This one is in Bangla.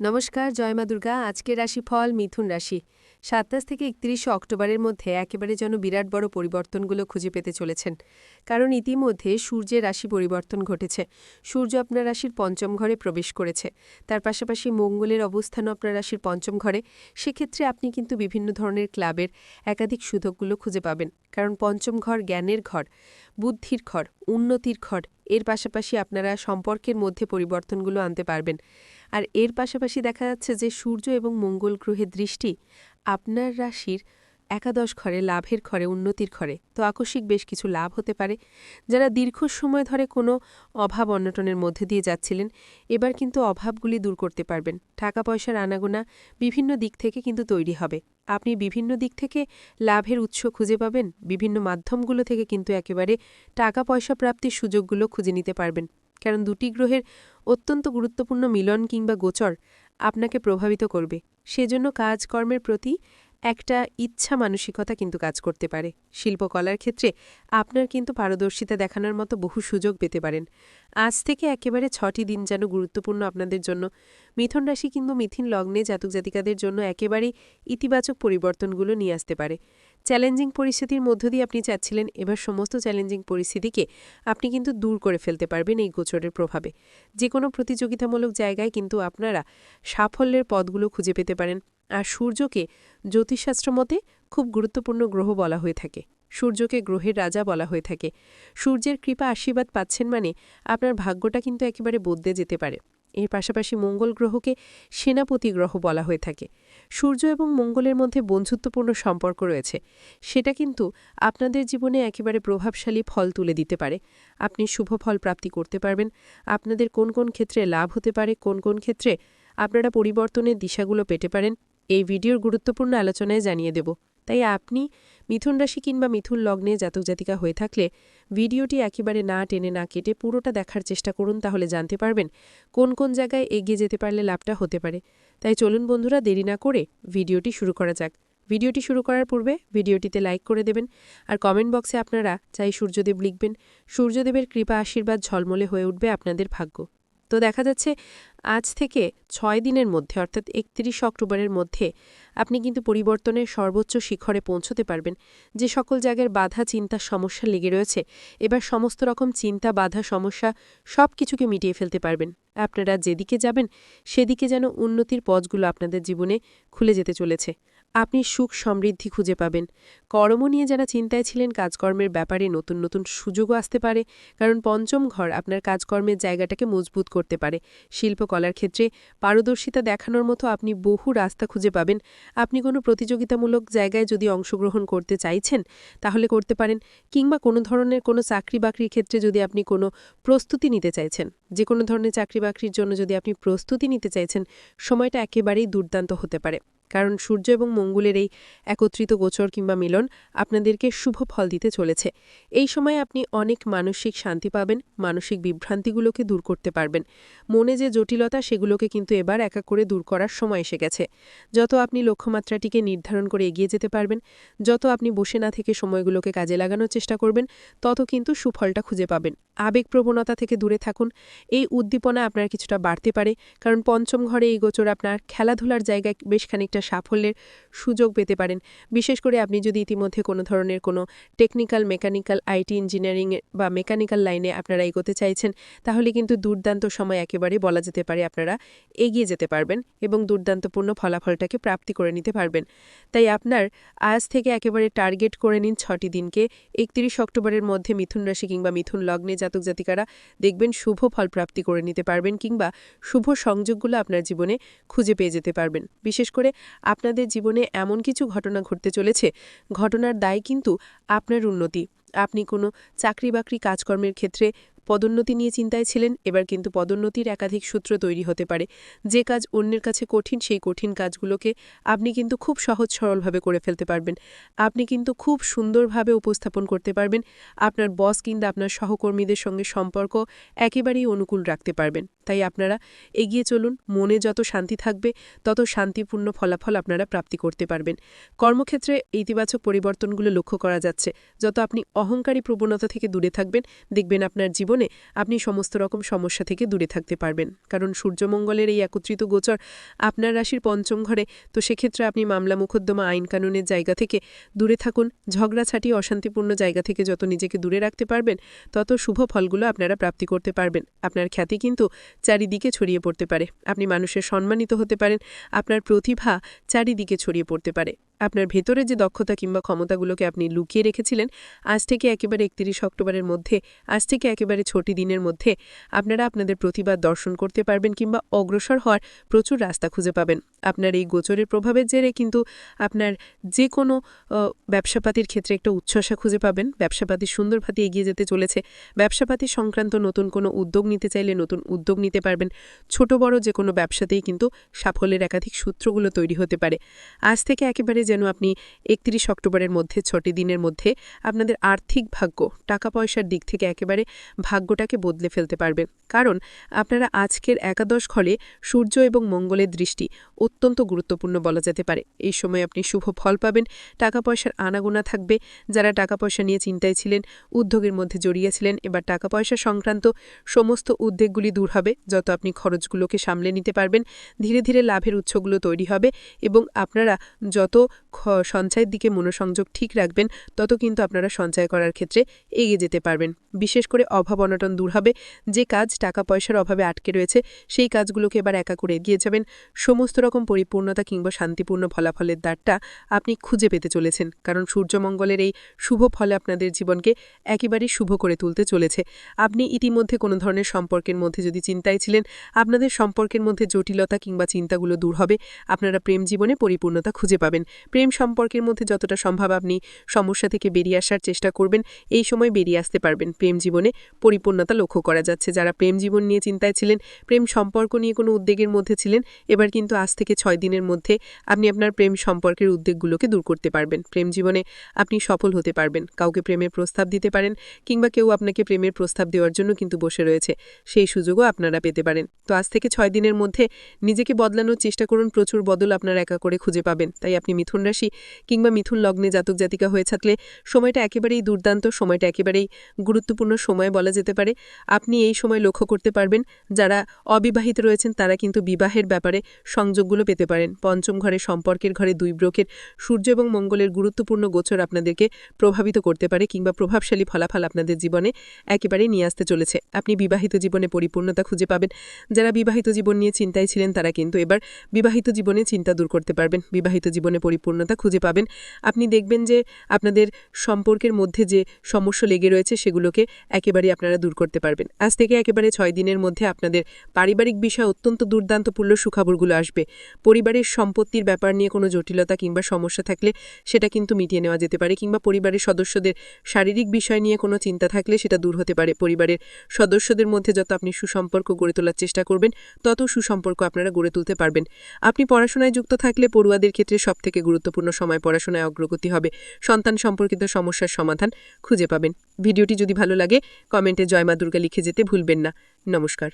নমস্কার জয়মা দুর্গা। আজকের রাশিফল মিথুন রাশি। সাতাশ থেকে একত্রিশে অক্টোবরের মধ্যে একেবারে যেন বিরাট বড় পরিবর্তনগুলো খুঁজে পেতে চলেছেন। কারণ ইতিমধ্যে সূর্যের রাশি পরিবর্তন ঘটেছে। সূর্য আপনার রাশির পঞ্চম ঘরে প্রবেশ করেছে। তার পাশাপাশি মঙ্গলের অবস্থানও আপনার রাশির পঞ্চম ঘরে। সেক্ষেত্রে আপনি কিন্তু বিভিন্ন ধরনের ক্লাবের একাধিক সুযোগগুলো খুঁজে পাবেন। কারণ পঞ্চম ঘর জ্ঞানের ঘর, বুদ্ধির ঘর, উন্নতির ঘর এর পাশাপাশি আপনারা সম্পর্কের মধ্যে পরিবর্তনগুলো আনতে পারবেন। আর এর পাশাপাশি দেখা যাচ্ছে যে সূর্য এবং মঙ্গল গ্রহের দৃষ্টি আপনার রাশির একাদশ ঘরে, লাভের ঘরে, উন্নতির ঘরে। তো আকস্মিক বেশ কিছু লাভ হতে পারে। যারা দীর্ঘ সময় ধরে কোনো অভাব অনটনের মধ্যে দিয়ে যাচ্ছিলেন, এবার কিন্তু অভাবগুলি দূর করতে পারবেন। টাকা পয়সার আনাগোনা বিভিন্ন দিক থেকে কিন্তু তৈরি হবে। আপনি বিভিন্ন দিক থেকে লাভের উৎস খুঁজে পাবেন। বিভিন্ন মাধ্যমগুলো থেকে কিন্তু একেবারে টাকা পয়সা প্রাপ্তির সুযোগগুলো খুঁজে নিতে পারবেন। কারণ দুটি গ্রহের অত্যন্ত গুরুত্বপূর্ণ মিলন কিংবা গোচর আপনাকে প্রভাবিত করবে। সেজন্য কাজকর্মের প্রতি একটা ইচ্ছা মানসিকতা কিন্তু কাজ করতে পারে। শিল্পকলার ক্ষেত্রে আপনার কিন্তু পারদর্শিতা দেখানোর মতো বহু সুযোগ পেতে পারেন। আজ থেকে একেবারে ছটি দিন যেন গুরুত্বপূর্ণ আপনাদের জন্য। মিথুন রাশি কিন্তু মিথিন লগ্নে জাতক জাতিকাদের জন্য একেবারেই ইতিবাচক পরিবর্তনগুলো নিয়ে আসতে পারে। চ্যালেঞ্জিং পরিস্থিতির মধ্য দিয়ে আপনি চাচ্ছিলেন এবার সমস্ত চ্যালেঞ্জিং পরিস্থিতিকে আপনি কিন্তু দূর করে ফেলতে পারবেন এই গোচরের প্রভাবে। যে কোনো প্রতিযোগিতামূলক জায়গায় কিন্তু আপনারা সাফল্যের পদগুলো খুঁজে পেতে পারেন। আর সূর্যকে জ্যোতিষশাস্ত্র মতে খুব গুরুত্বপূর্ণ গ্রহ বলা হয়ে থাকে। সূর্যকে গ্রহের রাজা বলা হয়ে থাকে। সূর্যের কৃপা আশীর্বাদ পাচ্ছেন মানে আপনার ভাগ্যটা কিন্তু একেবারে বদলে যেতে পারে। এর পাশাপাশি মঙ্গল গ্রহকে সেনাপতি গ্রহ বলা হয়ে থাকে। সূর্য এবং মঙ্গলের মধ্যে বন্ধুত্বপূর্ণ সম্পর্ক রয়েছে। সেটা কিন্তু আপনাদের জীবনে একেবারে প্রভাবশালী ফল তুলে দিতে পারে। আপনি শুভ ফল প্রাপ্তি করতে পারবেন। আপনাদের কোন কোন ক্ষেত্রে লাভ হতে পারে, কোন কোন ক্ষেত্রে আপনারা পরিবর্তনের দিশাগুলো পেতে পারেন। এই ভিডিওর গুরুত্বপূর্ণ আলোচনায় জানিয়ে দেব। তাই আপনি মিথুন রাশি কিংবা মিথুন লগ্নে জাতক জাতিকা হয়ে থাকলে ভিডিওটি একেবারে না টেনে না কেটে পুরোটা দেখার চেষ্টা করুন, তাহলে জানতে পারবেন কোন কোন জায়গায় এগিয়ে যেতে পারলে লাভটা হতে পারে। তাই চলুন বন্ধুরা, দেরি না করে ভিডিওটি শুরু করা যাক। ভিডিওটি শুরু করার পূর্বে ভিডিওটিতে লাইক করে দেবেন আর কমেন্ট বক্সে আপনারা চাই সূর্যদেব লিখবেন। সূর্যদেবের কৃপা, আশীর্বাদ ঝলমলে হয়ে উঠবে আপনাদের ভাগ্য। তো দেখা যাচ্ছে আজ থেকে ছয় দিনের মধ্যে, অর্থাৎ একত্রিশ অক্টোবরের মধ্যে আপনি কিন্তু পরিবর্তনের সর্বোচ্চ শিখরে পৌঁছতে পারবেন। যে সকল জায়গার বাধা, চিন্তা, সমস্যা লেগে রয়েছে, এবার সমস্ত রকম চিন্তা, বাধা, সমস্যা সব কিছুকে মিটিয়ে ফেলতে পারবেন। আপনারা যেদিকে যাবেন, সেদিকে যেন উন্নতির পথগুলো আপনাদের জীবনে খুলে যেতে চলেছে। আপনি সুখ সমৃদ্ধি খুঁজে পাবেন। কর্ম নিয়ে যারা চিন্তায় ছিলেন, কাজকর্মের ব্যাপারে নতুন নতুন সুযোগও আসতে পারে। কারণ পঞ্চম ঘর আপনার কাজকর্মের জায়গাটাকে মজবুত করতে পারে। শিল্পকলার ক্ষেত্রে পারদর্শিতা দেখানোর মতো আপনি বহু রাস্তা খুঁজে পাবেন। আপনি কোনো প্রতিযোগিতামূলক জায়গায় যদি অংশগ্রহণ করতে চাইছেন, তাহলে করতে পারেন। কিংবা কোনো ধরনের কোনো চাকরি বাকরির ক্ষেত্রে যদি আপনি কোনো প্রস্তুতি নিতে চাইছেন যে কোনো ধরনের চাকরি বাকরির জন্য যদি আপনি প্রস্তুতি নিতে চাইছেন, সময়টা একেবারেই দুর্দান্ত হতে পারে। কারণ সূর্য এবং মঙ্গলের এই একত্রিত গোচর কিংবা মিলন আপনাদেরকে শুভ ফল দিতে চলেছে। এই সময় আপনি অনেক মানসিক শান্তি পাবেন, মানসিক বিভ্রান্তিগুলোকে দূর করতে পারবেন। মনে যে জটিলতা, সেগুলোকে কিন্তু এবার একা করে দূর করার সময় এসে গেছে। যত আপনি লক্ষ্যমাত্রাটিকে নির্ধারণ করে এগিয়ে যেতে পারবেন, যত আপনি বসে না থেকে সময়গুলোকে কাজে লাগানোর চেষ্টা করবেন, তত কিন্তু সুফলটা খুঁজে পাবেন। আবেগ প্রবণতা থেকে দূরে থাকুন। এই উদ্দীপনা আপনার কিছুটা বাড়তে পারে, কারণ পঞ্চম ঘরে এই গোচর আপনার খেলাধুলার জায়গায় বেশ খানিকটা একটা সাফল্যের সুযোগ পেতে পারেন। বিশেষ করে আপনি যদি ইতিমধ্যে কোনো ধরনের কোনো টেকনিক্যাল মেকানিক্যাল আইটি ইঞ্জিনিয়ারিং বা মেকানিক্যাল লাইনে আপনারা এগোতে চাইছেন, তাহলে কিন্তু দুর্দান্ত সময় একেবারে বলা যেতে পারে আপনারা এগিয়ে যেতে পারবেন এবং দুর্দান্তপূর্ণ ফলাফলটাকে প্রাপ্তি করে নিতে পারবেন। তাই আপনার আজ থেকে একেবারে টার্গেট করে নিন ছটি দিনকে। একত্রিশ অক্টোবরের মধ্যে মিথুন রাশি কিংবা মিথুন লগ্নে জাতক জাতিকারা দেখবেন শুভ ফল প্রাপ্তি করে নিতে পারবেন কিংবা শুভ সংযোগগুলো আপনার জীবনে খুঁজে পেয়ে যেতে পারবেন। বিশেষ করে আপনাদের জীবনে এমন কিছু ঘটনা ঘটতে চলেছে, ঘটনার দায় কিন্তু আপনার উন্নতি। আপনি কোনো চাকরি বাকরি কাজকর্মের ক্ষেত্রে পদোন্নতি নিয়ে চিন্তায় ছিলেন, এবার কিন্তু পদোন্নতির একাধিক সূত্র তৈরি হতে পারে। যে কাজ অন্যের কাছে কঠিন, সেই কঠিন কাজগুলোকে আপনি কিন্তু খুব সহজ সরলভাবে করে ফেলতে পারবেন। আপনি কিন্তু খুব সুন্দরভাবে উপস্থাপন করতে পারবেন। আপনার বস কিংবা আপনার সহকর্মীদের সঙ্গে সম্পর্ক একেবারেই অনুকূল রাখতে পারবেন। তাই আপনারা এগিয়ে চলুন, মনে যত শান্তি থাকবে, তত শান্তিপূর্ণ ফলাফল আপনারা প্রাপ্তি করতে পারবেন। কর্মক্ষেত্রে ইতিবাচক পরিবর্তনগুলো লক্ষ্য করা যাচ্ছে। যত আপনি অহংকারী প্রবণতা থেকে দূরে থাকবেন, দেখবেন আপনার জীবন জীবনে আপনি সমস্ত রকম সমস্যা থেকে দূরে থাকতে পারবেন। কারণ সূর্যমঙ্গলের এই একত্রিত গোচর আপনার রাশির পঞ্চম ঘরে, তো সেক্ষেত্রে আপনি মামলা মোকদ্দমা আইন কানুনের জায়গা থেকে দূরে থাকুন। ঝগড়াছাটি অশান্তিপূর্ণ জায়গা থেকে যত নিজেকে দূরে রাখতে পারবেন, তত শুভ ফলগুলো আপনারা প্রাপ্তি করতে পারবেন। আপনার খ্যাতি কিন্তু চারিদিকে ছড়িয়ে পড়তে পারে। আপনি মানুষের সম্মানিত হতে পারেন, আপনার প্রতিভা চারিদিকে ছড়িয়ে পড়তে পারে। আপনার ভেতরে যে দক্ষতা কিংবা ক্ষমতাগুলোকে আপনি লুকিয়ে রেখেছিলেন, আজ থেকে একেবারে একত্রিশ অক্টোবরের মধ্যে, আজ থেকে একেবারে ছোটি দিনের মধ্যে আপনারা আপনাদের প্রতিবাদ দর্শন করতে পারবেন কিংবা অগ্রসর হওয়ার প্রচুর রাস্তা খুঁজে পাবেন। আপনার এই গোচরের প্রভাবের জেরে কিন্তু আপনার যে কোনো ব্যবসাপাতির ক্ষেত্রে একটা উচ্ছ্বাসা খুঁজে পাবেন। ব্যবসাপাতি সুন্দরভাবে এগিয়ে যেতে চলেছে। ব্যবসাপাতি সংক্রান্ত নতুন কোনো উদ্যোগ নিতে চাইলে নতুন উদ্যোগ নিতে পারবেন। ছোট বড় যে কোনো ব্যবসাতেই কিন্তু সাফল্যের একাধিক সূত্রগুলো তৈরি হতে পারে। আজ থেকে একেবারে যেন আপনি একত্রিশ অক্টোবরের মধ্যে, ছটি দিনের মধ্যে আপনাদের আর্থিক ভাগ্য টাকা পয়সার দিক থেকে একেবারে ভাগ্যটাকে বদলে ফেলতে পারবেন। কারণ আপনারা আজকের একাদশ ঘরে সূর্য এবং মঙ্গলের দৃষ্টি অত্যন্ত গুরুত্বপূর্ণ বলা যেতে পারে। এই সময় আপনি শুভ ফল পাবেন টাকা পয়সার আনাগোনা থাকবে। যারা টাকা পয়সা নিয়ে চিন্তায় ছিলেন, উদ্যোগের মধ্যে জড়িয়েছিলেন এবার টাকা পয়সা সংক্রান্ত সমস্ত উদ্বেগগুলি দূর হবে। যত আপনি খরচগুলোকে সামলে নিতে পারবেন, ধীরে ধীরে লাভের উৎসগুলো তৈরি হবে এবং আপনারা যত সঞ্চয়ের দিকে মনোসংযোগ ঠিক রাখবেন, তত কিন্তু আপনারা সঞ্চয় করার ক্ষেত্রে এগিয়ে যেতে পারবেন। বিশেষ করে অভাব অনটন দূর হবে, যে কাজ টাকা পয়সার অভাবে আটকে রয়েছে, সেই কাজগুলোকে এবার একা করে এগিয়ে যাবেন। সমস্ত রকম পরিপূর্ণতা কিংবা শান্তিপূর্ণ ফলাফলের দ্বারটা আপনি খুঁজে পেতে চলেছেন, কারণ সূর্যমঙ্গলের এই শুভ ফলে আপনাদের জীবনকে একেবারেই শুভ করে তুলতে চলেছে। আপনি ইতিমধ্যে কোনো ধরনের সম্পর্কের মধ্যে যদি চিন্তায় ছিলেন, আপনাদের সম্পর্কের মধ্যে জটিলতা কিংবা চিন্তাগুলো দূর হবে, আপনারা প্রেম জীবনে পরিপূর্ণতা খুঁজে পাবেন। প্রেম সম্পর্কের মধ্যে যতটা সম্ভব আপনি সমস্যা থেকে বেরিয়ে আসার চেষ্টা করবেন, এই সময় বেরিয়ে আসতে পারবেন। প্রেম জীবনে পরিপূর্ণতা লক্ষ্য করা যাচ্ছে। যারা প্রেম জীবন নিয়ে চিন্তায় ছিলেন, প্রেম সম্পর্ক নিয়ে কোনো উদ্বেগের মধ্যে ছিলেন, এবার কিন্তু আজ থেকে ছয় দিনের মধ্যে আপনি আপনার প্রেম সম্পর্কের উদ্বেগগুলোকে দূর করতে পারবেন। প্রেম জীবনে আপনি সফল হতে পারবেন। কাউকে প্রেমের প্রস্তাব দিতে পারেন কিংবা কেউ আপনাকে প্রেমের প্রস্তাব দেওয়ার জন্য কিন্তু বসে রয়েছে। সেই সুযোগও আপনারা পেতে পারেন। তো আজ থেকে ছয় দিনের মধ্যে নিজেকে বদলানোর চেষ্টা করুন। প্রচুর বদল আপনার একা করে খুঁজে পাবেন। তাই আপনি মিথুন রাশি কিংবা মিথুন লগ্নে জাতক জাতিকা হয়ে থাকলে সময়টা একেবারেই দুর্দান্ত, সময়টা একেবারেই গুরুত্বপূর্ণ সময় বলা যেতে পারে। আপনি এই সময় লক্ষ্য করতে পারবেন, যারা অবিবাহিত রয়েছেন তারা কিন্তু বিবাহের ব্যাপারে সংযোগগুলো পেতে পারেন। পঞ্চম ঘরে সম্পর্কের ঘরে দুই ব্রকের সূর্য এবং মঙ্গলের গুরুত্বপূর্ণ গোচর আপনাদেরকে প্রভাবিত করতে পারে কিংবা প্রভাবশালী ফলাফল আপনাদের জীবনে একেবারেই নিয়ে আসতে চলেছে। আপনি বিবাহিত জীবনে পরিপূর্ণতা খুঁজে পাবেন। যারা বিবাহিত জীবন নিয়ে চিন্তায় ছিলেন তারা কিন্তু এবার বিবাহিত জীবনে চিন্তা দূর করতে পারবেন। বিবাহিত জীবনে পরিপূর্ণতা খুঁজে পাবেন। আপনি দেখবেন যে আপনাদের সম্পর্কের মধ্যে যে সমস্যা লেগে রয়েছে সেগুলোকে একেবারেই আপনারা দূর করতে পারবেন। আজ থেকে একেবারে ছয় দিনের মধ্যে আপনাদের পারিবারিক বিষয় অত্যন্ত দুর্দান্তপূর্ণ সুখবরগুলো আসবে। পরিবারের সম্পত্তির ব্যাপার নিয়ে কোনো জটিলতা কিংবা সমস্যা থাকলে সেটা কিন্তু মিটিয়ে নেওয়া যেতে পারে কিংবা পরিবারের সদস্যদের শারীরিক বিষয় নিয়ে কোনো চিন্তা থাকলে সেটা দূর হতে পারে। পরিবারের সদস্যদের মধ্যে যত আপনি সুসম্পর্ক গড়ে তোলার চেষ্টা করবেন, তত সুসম্পর্ক আপনারা গড়ে তুলতে পারবেন। আপনি পড়াশোনায় যুক্ত থাকলে পড়ুয়াদের ক্ষেত্রে সবথেকে গুরুত্বপূর্ণ সময় পড়াশোনায় অগ্রগতি হবে। সন্তান সম্পর্কিত সমস্যার সমাধান খুঁজে পাবেন। ভিডিওটি যদি ভালো লাগে, কমেন্টে জয়মা দুর্গা লিখে যেতে ভুলবেন না। নমস্কার।